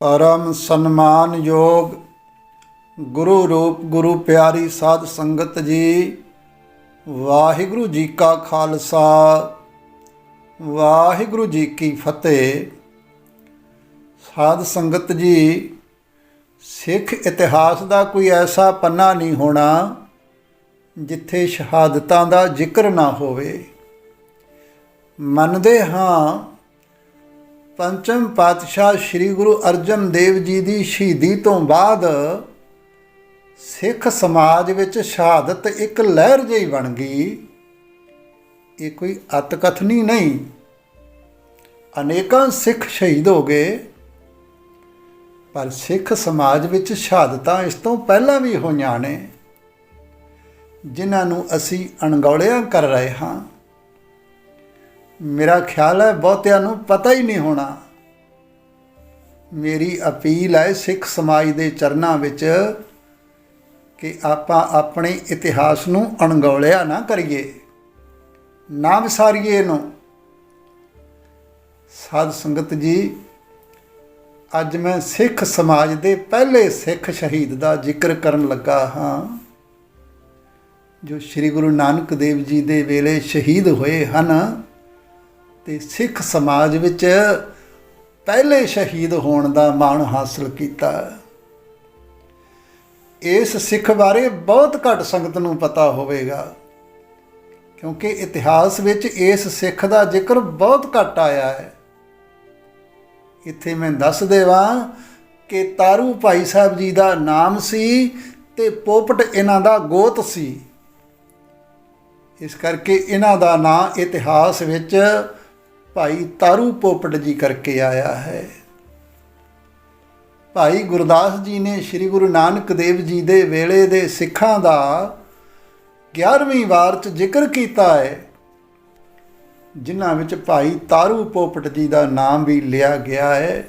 ਪਰਮ ਸਨਮਾਨ ਯੋਗ ਗੁਰੂ ਰੂਪ, ਗੁਰੂ ਪਿਆਰੀ ਸਾਧ ਸੰਗਤ ਜੀ, ਵਾਹਿਗੁਰੂ ਜੀ ਕਾ ਖਾਲਸਾ, ਵਾਹਿਗੁਰੂ ਜੀ ਕੀ ਫਤਿਹ। ਸਾਧ ਸੰਗਤ ਜੀ, ਸਿੱਖ ਇਤਿਹਾਸ ਦਾ ਕੋਈ ਐਸਾ ਪੰਨਾ ਨਹੀਂ ਹੋਣਾ ਜਿੱਥੇ ਸ਼ਹਾਦਤਾਂ ਦਾ ਜ਼ਿਕਰ ਨਾ ਹੋਵੇ। ਮੰਨਦੇ ਹਾਂ ਪੰਚਮ ਪਾਤਸ਼ਾਹ ਸ੍ਰੀ ਗੁਰੂ ਅਰਜਨ ਦੇਵ ਜੀ ਦੀ ਸ਼ਹੀਦੀ ਤੋਂ ਬਾਅਦ ਸਿੱਖ ਸਮਾਜ ਵਿੱਚ ਸ਼ਹਾਦਤ ਇੱਕ ਲਹਿਰ ਜਿਹੀ ਬਣ ਗਈ। ਇਹ ਕੋਈ ਅਤਕਥਨੀ ਨਹੀਂ। ਅਨੇਕਾਂ ਸਿੱਖ ਸ਼ਹੀਦ ਹੋ ਗਏ, ਪਰ ਸਿੱਖ ਸਮਾਜ ਵਿੱਚ ਸ਼ਹਾਦਤਾਂ ਇਸ ਤੋਂ ਪਹਿਲਾਂ ਵੀ ਹੋਈਆਂ ਨੇ, ਜਿਨ੍ਹਾਂ ਨੂੰ ਅਸੀਂ ਅਣਗੌਲਿਆਂ ਕਰ ਰਹੇ ਹਾਂ। ਮੇਰਾ ਖਿਆਲ ਹੈ ਬਹੁਤਿਆਂ ਨੂੰ ਪਤਾ ਹੀ ਨਹੀਂ ਹੋਣਾ। ਮੇਰੀ ਅਪੀਲ ਹੈ ਸਿੱਖ ਸਮਾਜ ਦੇ ਚਰਨਾਂ ਵਿੱਚ ਕਿ ਆਪਾਂ ਆਪਣੇ ਇਤਿਹਾਸ ਨੂੰ ਅਣਗੌਲਿਆ ਨਾ ਕਰੀਏ। ਨਾ ਵਿਸਾਰੀਏ ਇਹਨੂੰ। ਸਾਧ ਸੰਗਤ ਜੀ, ਅੱਜ ਮੈਂ ਸਿੱਖ ਸਮਾਜ ਦੇ ਪਹਿਲੇ ਸਿੱਖ ਸ਼ਹੀਦ ਦਾ ਜ਼ਿਕਰ ਕਰਨ ਲੱਗਾ ਹਾਂ। ਜੋ ਸ੍ਰੀ ਗੁਰੂ ਨਾਨਕ ਦੇਵ ਜੀ ਦੇ ਵੇਲੇ ਸ਼ਹੀਦ ਹੋਏ ਹਨ ਤੇ ਸਿੱਖ ਸਮਾਜ ਵਿੱਚ ਪਹਿਲੇ ਸ਼ਹੀਦ ਹੋਣ ਦਾ ਮਾਣ ਹਾਸਲ ਕੀਤਾ। ਇਸ ਸਿੱਖ ਬਾਰੇ ਬਹੁਤ ਘੱਟ ਸੰਗਤ ਨੂੰ ਪਤਾ ਹੋਵੇਗਾ, ਕਿਉਂਕਿ ਇਤਿਹਾਸ ਵਿੱਚ ਇਸ ਸਿੱਖ ਦਾ ਜ਼ਿਕਰ ਬਹੁਤ ਘੱਟ ਆਇਆ ਹੈ। ਇੱਥੇ ਮੈਂ ਦੱਸ ਦੇਵਾਂ ਕਿ ਤਾਰੂ ਭਾਈ ਸਾਹਿਬ ਜੀ ਦਾ ਨਾਮ ਸੀ ਤੇ ਪੋਪਟ ਇਹਨਾਂ ਦਾ ਗੋਤ ਸੀ। ਇਸ ਕਰਕੇ ਇਹਨਾਂ ਦਾ ਨਾਂ ਇਤਿਹਾਸ ਵਿੱਚ ਭਾਈ ਤਾਰੂ ਪੋਪਟ ਜੀ ਕਰਕੇ ਆਇਆ ਹੈ। ਭਾਈ ਗੁਰਦਾਸ ਜੀ ਨੇ ਸ੍ਰੀ ਗੁਰੂ ਨਾਨਕ ਦੇਵ ਜੀ ਦੇ ਵੇਲੇ ਦੇ ਸਿੱਖਾਂ ਦਾ 11ਵੀਂ ਵਾਰ ਚ ਜ਼ਿਕਰ ਕੀਤਾ ਹੈ, ਜਿਨ੍ਹਾਂ ਵਿੱਚ ਭਾਈ ਤਾਰੂ ਪੋਪਟ ਜੀ ਦਾ ਨਾਮ ਵੀ ਲਿਆ ਗਿਆ ਹੈ,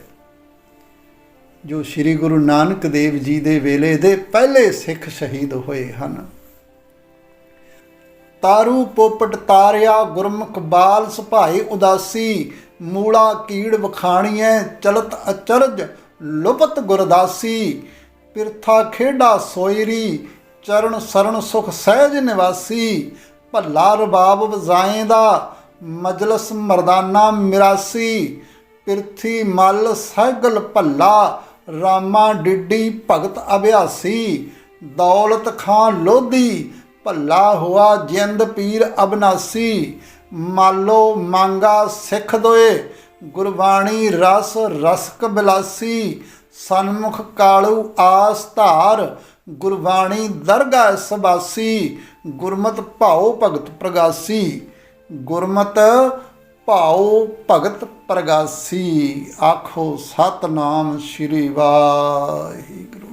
ਜੋ ਸ੍ਰੀ ਗੁਰੂ ਨਾਨਕ ਦੇਵ ਜੀ ਦੇ ਵੇਲੇ ਦੇ ਪਹਿਲੇ ਸਿੱਖ ਸ਼ਹੀਦ ਹੋਏ ਹਨ। ਤਾਰੂ ਪੋਪਟ ਤਾਰਿਆ ਗੁਰਮੁਖ ਬਾਲ ਸੁਭਾਈ ਉਦਾਸੀ, ਮੂਲਾ ਕੀੜ ਵਖਾਣੀਐ ਚਲਤ ਅਚਰਜ ਲੁਪਤ ਗੁਰਦਾਸੀ। ਪਿਰਥਾ ਖੇਡਾ ਸੋਇਰੀ, ਚਰਨ ਸਰਨ ਸੁਖ ਸਹਿਜ ਨਿਵਾਸੀ। ਭੱਲਾ ਰਬਾਬ ਵਜਾਏ ਦਾ ਮਜਲਸ ਮਰਦਾਨਾ ਮਿਰਾਸੀ। ਪਿਰਥੀ ਮਲ ਸਹਿਗਲ ਭੱਲਾ, ਰਾਮਾ ਡਿੱਡੀ ਭਗਤ ਅਭਿਆਸੀ। ਦੌਲਤ ਖਾਂ ਲੋਧੀ ਭੱਲਾ ਹੁਆ ਜਿੰਦ ਪੀਰ ਅਬਨਾਸੀ। ਮਾਲੋ ਮੰਗਾ ਸਿੱਖ ਦੋਏ, ਗੁਰਬਾਣੀ ਰਸ ਰਸਕ ਬਿਲਾਸੀ। ਸਨਮੁਖ ਕਾਲੂ ਆਸ ਧਾਰ, ਗੁਰਬਾਣੀ ਦਰਗਾ ਸਬਾਸੀ। ਗੁਰਮਤ ਭਾਉ ਭਗਤ ਪ੍ਰਗਾਸੀ। ਗੁਰਮਤ ਭਾਉ ਭਗਤ ਪ੍ਰਗਾਸੀ। ਆਖੋ ਸਤਨਾਮ ਸ੍ਰੀ ਵਾਹਿਗੁਰੂ।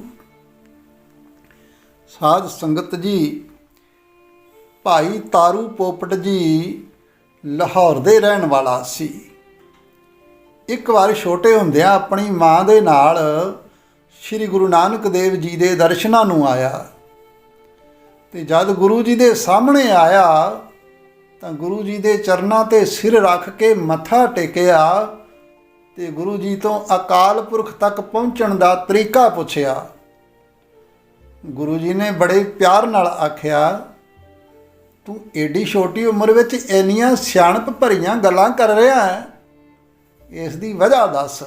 ਸਾਧ ਸੰਗਤ ਜੀ ਭਾਈ ਤਾਰੂ ਪੋਪਟ ਜੀ ਲਾਹੌਰ ਦੇ ਰਹਿਣ ਵਾਲਾ ਸੀ। ਇੱਕ ਵਾਰ ਛੋਟੇ ਹੁੰਦਿਆਂ ਆਪਣੀ ਮਾਂ ਦੇ ਨਾਲ ਸ੍ਰੀ ਗੁਰੂ ਨਾਨਕ ਦੇਵ ਜੀ ਦੇ ਦਰਸ਼ਨਾਂ ਨੂੰ ਆਇਆ। ਤੇ ਜਦ ਗੁਰੂ ਜੀ ਦੇ ਸਾਹਮਣੇ ਆਇਆ, ਤਾਂ ਗੁਰੂ ਜੀ ਦੇ ਚਰਨਾਂ ਤੇ ਸਿਰ ਰੱਖ ਕੇ ਮੱਥਾ ਟੇਕਿਆ ਤੇ ਗੁਰੂ ਜੀ ਤੋਂ ਅਕਾਲ ਪੁਰਖ ਤੱਕ ਪਹੁੰਚਣ ਦਾ ਤਰੀਕਾ ਪੁੱਛਿਆ। ਗੁਰੂ ਜੀ ਨੇ ਬੜੇ ਪਿਆਰ ਨਾਲ ਆਖਿਆ ਤੂੰ ਏਡੀ ਛੋਟੀ ਉਮਰ ਵਿੱਚ ਇੰਨੀਆਂ ਸਿਆਣਪ ਭਰੀਆਂ ਗੱਲਾਂ ਕਰ ਰਿਹਾ ਹੈ, ਇਸ ਦੀ ਵਜ੍ਹਾ ਦੱਸ।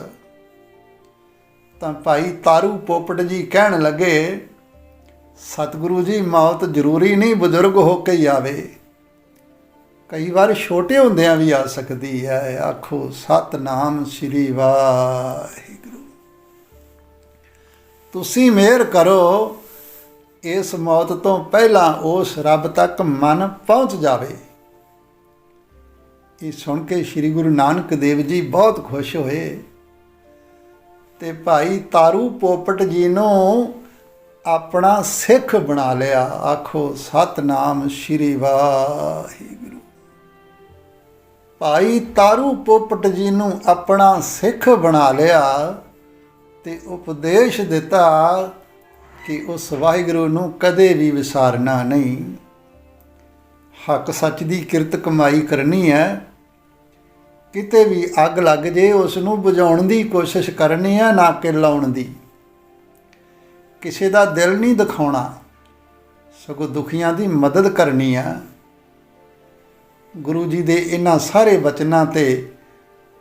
ਤਾਂ ਭਾਈ ਤਾਰੂ ਪੋਪਟ ਜੀ ਕਹਿਣ ਲੱਗੇ, ਸਤਿਗੁਰੂ ਜੀ, ਮੌਤ ਜ਼ਰੂਰੀ ਨਹੀਂ ਬਜ਼ੁਰਗ ਹੋ ਕੇ ਹੀ ਆਵੇ। ਕਈ ਵਾਰ ਛੋਟੇ ਹੁੰਦਿਆਂ ਵੀ ਆ ਸਕਦੀ ਹੈ। ਆਖੋ, ਸਤਨਾਮ ਸ੍ਰੀ ਵਾਹਿਗੁਰੂ। ਤੁਸੀਂ ਮਿਹਰ ਕਰੋ ਇਸ ਮੌਤ ਤੋਂ ਪਹਿਲਾਂ ਉਸ ਰੱਬ ਤੱਕ ਮਨ ਪਹੁੰਚ ਜਾਵੇ। ਇਹ ਸੁਣ ਕੇ ਸ੍ਰੀ ਗੁਰੂ ਨਾਨਕ ਦੇਵ ਜੀ ਬਹੁਤ ਖੁਸ਼ ਹੋਏ ਤੇ ਭਾਈ ਤਾਰੂ ਪੋਪਟ ਜੀ ਨੂੰ ਆਪਣਾ ਸਿੱਖ ਬਣਾ ਲਿਆ। ਆਖੋ, ਸਤਨਾਮ ਸ੍ਰੀ ਵਾਹਿਗੁਰੂ। ਭਾਈ ਤਾਰੂ ਪੋਪਟ ਜੀ ਨੂੰ ਆਪਣਾ ਸਿੱਖ ਬਣਾ ਲਿਆ ਤੇ ਉਪਦੇਸ਼ ਦਿੱਤਾ ਕਿ ਉਸ ਵਾਹਿਗੁਰੂ ਨੂੰ ਕਦੇ ਵੀ ਵਿਸਾਰਨਾ ਨਹੀਂ। ਹੱਕ ਸੱਚ ਦੀ ਕਿਰਤ ਕਮਾਈ ਕਰਨੀ ਹੈ। ਕਿਤੇ ਵੀ ਅੱਗ ਲੱਗ ਜੇ ਉਸ ਨੂੰ ਬੁਝਾਉਣ ਦੀ ਕੋਸ਼ਿਸ਼ ਕਰਨੀ ਹੈ, ਨਾ ਕਿ ਲਾਉਣ ਦੀ। ਕਿਸੇ ਦਾ ਦਿਲ ਨਹੀਂ ਦਿਖਾਉਣਾ, ਸਗੋਂ ਦੁਖੀਆਂ ਦੀ ਮਦਦ ਕਰਨੀ ਆ ਗੁਰੂ ਜੀ ਦੇ ਇਹਨਾਂ ਸਾਰੇ ਬਚਨਾਂ ਤੇ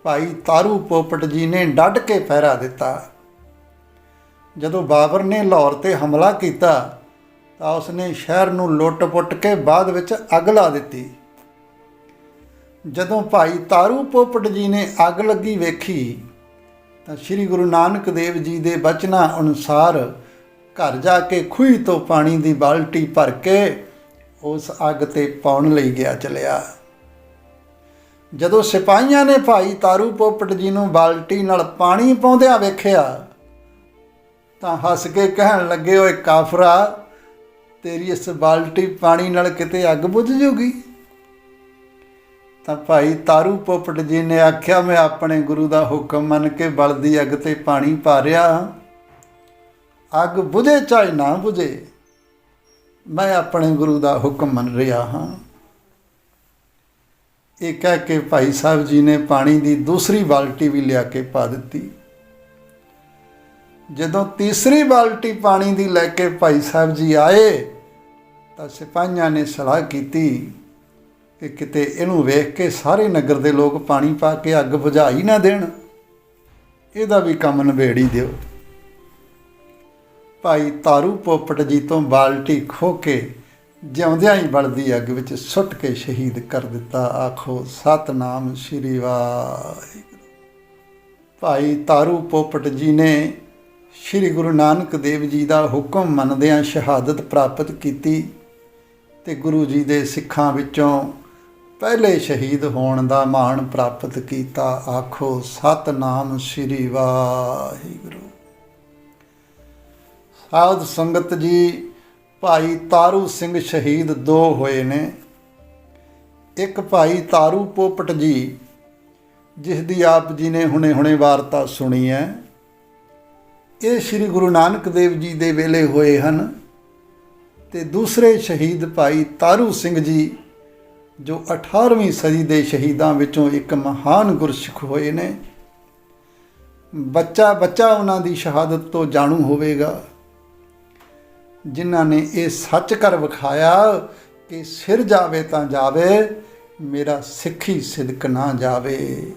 ਭਾਈ ਤਾਰੂ ਪੋਪਟ ਜੀ ਨੇ ਡਟ ਕੇ ਪਹਿਰਾ ਦਿੱਤਾ। ਜਦੋਂ ਬਾਬਰ ਨੇ ਲਾਹੌਰ ਤੇ ਹਮਲਾ ਕੀਤਾ, ਤਾਂ ਉਸਨੇ ਸ਼ਹਿਰ ਨੂੰ ਲੁੱਟ-ਪੁੱਟ ਕੇ ਬਾਅਦ ਵਿੱਚ ਅੱਗ ਲਾ ਦਿੱਤੀ। ਜਦੋਂ ਭਾਈ ਤਾਰੂ ਪੋਪਟ ਜੀ ਨੇ ਅੱਗ ਲੱਗੀ ਵੇਖੀ, ਤਾਂ ਸ੍ਰੀ ਗੁਰੂ ਨਾਨਕ ਦੇਵ ਜੀ ਦੇ ਬਚਨਾਂ ਅਨੁਸਾਰ ਘਰ ਜਾ ਕੇ ਖੂਹੀ ਤੋਂ ਪਾਣੀ ਦੀ ਬਾਲਟੀ ਭਰ ਕੇ ਉਸ ਅੱਗ ਤੇ ਪਾਉਣ ਲਈ ਗਿਆ ਚਲਿਆ। ਜਦੋਂ ਸਿਪਾਹੀਆਂ ਨੇ ਭਾਈ ਤਾਰੂ ਪੋਪਟ ਜੀ ਨੂੰ ਬਾਲਟੀ ਨਾਲ ਪਾਣੀ ਪਾਉਂਦਿਆਂ ਵੇਖਿਆ ਤਾਂ ਹੱਸ ਕੇ ਕਹਿਣ ਲੱਗੇ, ਓਏ ਕਾਫਰਾ, ਤੇਰੀ ਇਸ ਬਾਲਟੀ ਪਾਣੀ ਨਾਲ ਕਿਤੇ ਅੱਗ ਬੁਝ ਜੂਗੀ? ਤਾਂ ਭਾਈ ਤਾਰੂ ਪੋਪਟ ਜੀ ਨੇ ਆਖਿਆ, ਮੈਂ ਆਪਣੇ ਗੁਰੂ ਦਾ ਹੁਕਮ ਮੰਨ ਕੇ ਬਲਦੀ ਅੱਗ ਤੇ ਪਾਣੀ ਪਾ ਰਿਹਾ ਅੱਗ ਬੁਝੇ ਚਾਹੇ ਨਾ ਬੁਝੇ, ਮੈਂ ਆਪਣੇ ਗੁਰੂ ਦਾ ਹੁਕਮ ਮੰਨ ਰਿਹਾ ਹਾਂ। ਇਹ ਕਹਿ ਕੇ ਭਾਈ ਸਾਹਿਬ ਜੀ ਨੇ ਪਾਣੀ ਦੀ ਦੂਸਰੀ ਬਾਲਟੀ ਵੀ ਲਿਆ ਕੇ ਪਾ ਦਿੱਤੀ। ਜਦੋਂ ਤੀਸਰੀ ਬਾਲਟੀ ਪਾਣੀ ਦੀ ਲੈ ਕੇ ਭਾਈ ਸਾਹਿਬ ਜੀ ਆਏ, ਤਾਂ ਸਿਪਾਹੀਆਂ ਨੇ ਸਲਾਹ ਕੀਤੀ ਕਿ ਕਿਤੇ ਇਹਨੂੰ ਵੇਖ ਕੇ ਸਾਰੇ ਨਗਰ ਦੇ ਲੋਕ ਪਾਣੀ ਪਾ ਕੇ ਅੱਗ ਬੁਝਾ ਹੀ ਨਾ ਦੇਣ। ਇਹਦਾ ਵੀ ਕੰਮ ਨਿਬੇੜ ਹੀ ਦਿਓ। ਭਾਈ ਤਾਰੂ ਪੋਪਟ ਜੀ ਤੋਂ ਬਾਲਟੀ ਖੋ ਕੇ ਜਿਉਂਦਿਆਂ ਹੀ ਬਲਦੀ ਅੱਗ ਵਿੱਚ ਸੁੱਟ ਕੇ ਸ਼ਹੀਦ ਕਰ ਦਿੱਤਾ। ਆਖੋ, ਸਤਨਾਮ ਸ੍ਰੀ ਵਾਹਿਗੁਰੂ। ਭਾਈ ਤਾਰੂ ਪੋਪਟ ਜੀ ਨੇ ਸ੍ਰੀ ਗੁਰੂ ਨਾਨਕ ਦੇਵ ਜੀ ਦਾ ਹੁਕਮ ਮੰਨਦਿਆਂ ਸ਼ਹਾਦਤ ਪ੍ਰਾਪਤ ਕੀਤੀ ਤੇ ਗੁਰੂ ਜੀ ਦੇ ਸਿੱਖਾਂ ਵਿੱਚੋਂ ਪਹਿਲੇ ਸ਼ਹੀਦ ਹੋਣ ਦਾ ਮਾਣ ਪ੍ਰਾਪਤ ਕੀਤਾ। ਆਖੋ, ਸਤਨਾਮ ਸ੍ਰੀ ਵਾਹਿਗੁਰੂ। ਸਾਧ ਸੰਗਤ ਜੀ, ਭਾਈ ਤਾਰੂ ਸਿੰਘ ਸ਼ਹੀਦ ਦੋ ਹੋਏ ਨੇ। ਇੱਕ ਭਾਈ ਤਾਰੂ ਪੋਪਟ ਜੀ, ਜਿਸ ਦੀ ਆਪ ਜੀ ਨੇ ਹੁਣੇ-ਹੁਣੇ ਵਾਰਤਾ ਸੁਣੀ ਹੈ। ਇਹ ਸ੍ਰੀ ਗੁਰੂ ਨਾਨਕ ਦੇਵ ਜੀ ਦੇ ਵੇਲੇ ਹੋਏ ਹਨ ਤੇ ਦੂਸਰੇ ਸ਼ਹੀਦ ਭਾਈ ਤਾਰੂ ਸਿੰਘ ਜੀ, ਜੋ 18ਵੀਂ ਸਦੀ ਦੇ ਸ਼ਹੀਦਾਂ ਵਿੱਚੋਂ ਇੱਕ ਮਹਾਨ ਗੁਰਸਿੱਖ ਹੋਏ ਨੇ। ਬੱਚਾ ਬੱਚਾ ਉਹਨਾਂ ਦੀ ਸ਼ਹਾਦਤ ਤੋਂ ਜਾਣੂ ਹੋਵੇਗਾ। ਜਿਨ੍ਹਾਂ ਨੇ ਇਹ ਸੱਚ ਕਰ ਵਿਖਾਇਆ ਕਿ ਸਿਰ ਜਾਵੇ ਤਾਂ ਜਾਵੇ, ਮੇਰਾ ਸਿੱਖੀ ਸਿਦਕ ਨਾ ਜਾਵੇ।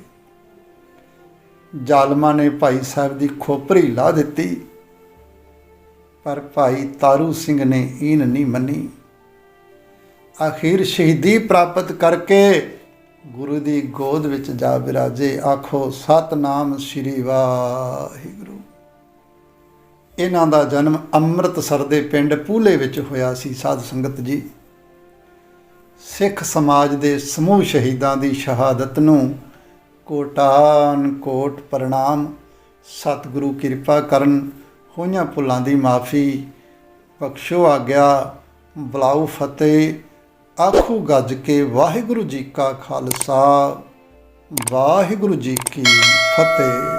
ਜ਼ਾਲਮਾਂ ਨੇ ਭਾਈ ਸਾਹਿਬ ਦੀ ਖੋਪਰੀ ਲਾ ਦਿੱਤੀ, ਪਰ ਭਾਈ ਤਾਰੂ ਸਿੰਘ ਨੇ ਈਨ ਨਹੀਂ ਮੰਨੀ। ਆਖਿਰ ਸ਼ਹੀਦੀ ਪ੍ਰਾਪਤ ਕਰਕੇ ਗੁਰੂ ਦੀ ਗੋਦ ਵਿੱਚ ਜਾ ਬਿਰਾਜੇ ਆਖੋ, ਸਤਨਾਮ ਸ੍ਰੀ ਵਾਹਿਗੁਰੂ। ਇਹਨਾਂ ਦਾ ਜਨਮ ਅੰਮ੍ਰਿਤਸਰ ਦੇ ਪਿੰਡ ਪੂਲੇ ਵਿੱਚ ਹੋਇਆ ਸੀ, ਸਾਧ ਸੰਗਤ ਜੀ। ਸਿੱਖ ਸਮਾਜ ਦੇ ਸਮੂਹ ਸ਼ਹੀਦਾਂ ਦੀ ਸ਼ਹਾਦਤ ਨੂੰ ਕੋਟਾਨ ਕੋਟ ਪ੍ਰਣਾਮ। ਸਤਿਗੁਰੂ ਕਿਰਪਾ ਕਰਨ, ਹੋਈਆਂ ਭੁੱਲਾਂ ਦੀ ਮਾਫੀ। ਬਖਸ਼ੋ ਆਗਿਆ ਬਲਾਉ ਫਤਿਹ, ਆਖੂ ਗੱਜ ਕੇ ਵਾਹਿਗੁਰੂ ਜੀ ਕਾ ਖਾਲਸਾ। ਵਾਹਿਗੁਰੂ ਜੀ ਕੀ ਫਤਿਹ।